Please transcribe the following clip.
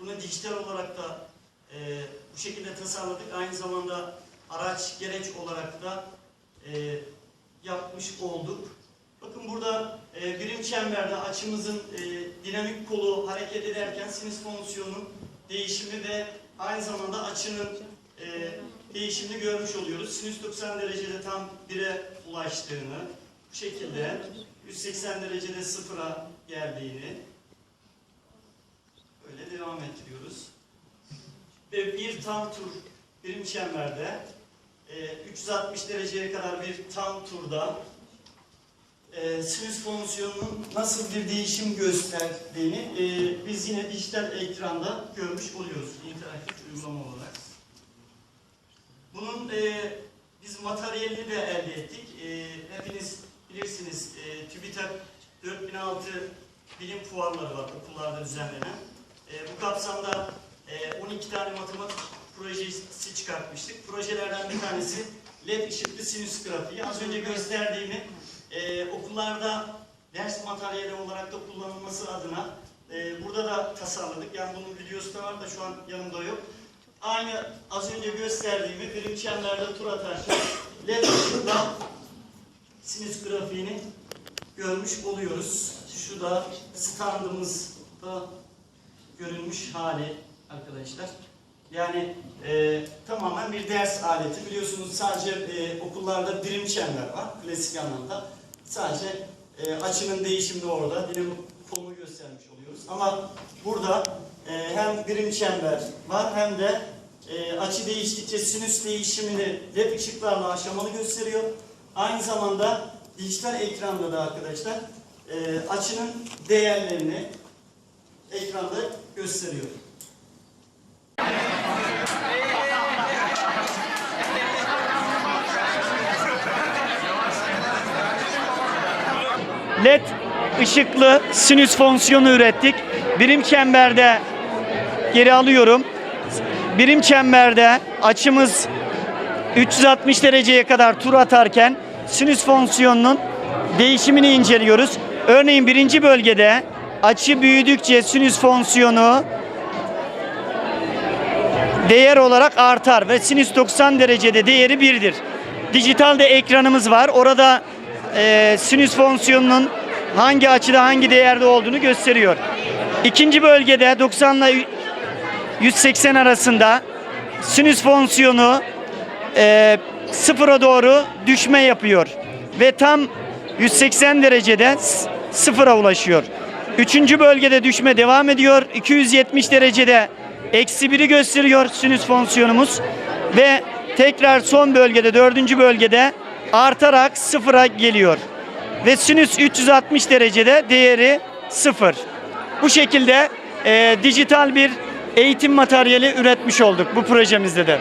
Bunu dijital olarak da e, bu şekilde tasarladık. Aynı zamanda araç gereç olarak da e, yapmış olduk. Bakın burada e, birim çemberde açımızın e, dinamik kolu hareket ederken sinüs fonksiyonun değişimi ve aynı zamanda açının e, değişimini görmüş oluyoruz. Sinüs 90 derecede tam 1'e ulaştığını, bu şekilde 180 derecede sıfıra geldiğini böyle devam ettiriyoruz. Ve bir tam tur birim çemberde e, 360 dereceye kadar bir tam turda e, sinüs fonksiyonunun nasıl bir değişim gösterdiğini e, biz yine dijital ekranda görmüş oluyoruz interaktif uygulama olarak. Bunun e, biz materyalini de elde ettik. E, hepiniz bilirsiniz e, TÜBİTAK 4006 bilim fuarları var okullarda düzenlenen. E, bu kapsamda e, 12 tane matematik projesi çıkartmıştık. Projelerden bir tanesi LED ışıklı sinüs grafiği. Az önce gösterdiğimi e, okullarda ders materyali olarak da kullanılması adına e, burada da tasarladık. Yani bunun videosu da var da şu an yanımda yok. Aynı az önce gösterdiğimi birim çemberde tur atarken LED ışıkla sinüs grafiğini görmüş oluyoruz. Şu da standımızda görülmüş hali arkadaşlar. Yani e, tamamen bir ders aleti. Biliyorsunuz sadece e, okullarda birim çember var klasik anlamda. Sadece e, açının değişimini orada birim kolunu göstermiş oluyoruz. Ama burada e, hem birim çember var hem de e, açı değiştikçe sinüs değişimini led ışıklarla aşamalı gösteriyor. Aynı zamanda dijital ekranda da arkadaşlar e, açının değerlerini ekranda gösteriyor. LED ışıklı sinüs fonksiyonu ürettik. Birim çemberde geri alıyorum. Birim çemberde açımız 360 dereceye kadar tur atarken sinüs fonksiyonunun değişimini inceliyoruz. Örneğin birinci bölgede açı büyüdükçe sinüs fonksiyonu değer olarak artar ve sinüs 90 derecede değeri 1'dir. Dijitalde ekranımız var. Orada e, sinüs fonksiyonunun hangi açıda hangi değerde olduğunu gösteriyor. İkinci bölgede 90 ile 180 arasında sinüs fonksiyonu e, sıfıra doğru düşme yapıyor ve tam 180 derecede sıfıra ulaşıyor. Üçüncü bölgede düşme devam ediyor. 270 derecede eksi 1'i gösteriyor sinüs fonksiyonumuz ve tekrar son bölgede dördüncü bölgede artarak sıfıra geliyor. Ve sinüs 360 derecede değeri sıfır. Bu şekilde e, dijital bir eğitim materyali üretmiş olduk bu projemizde de.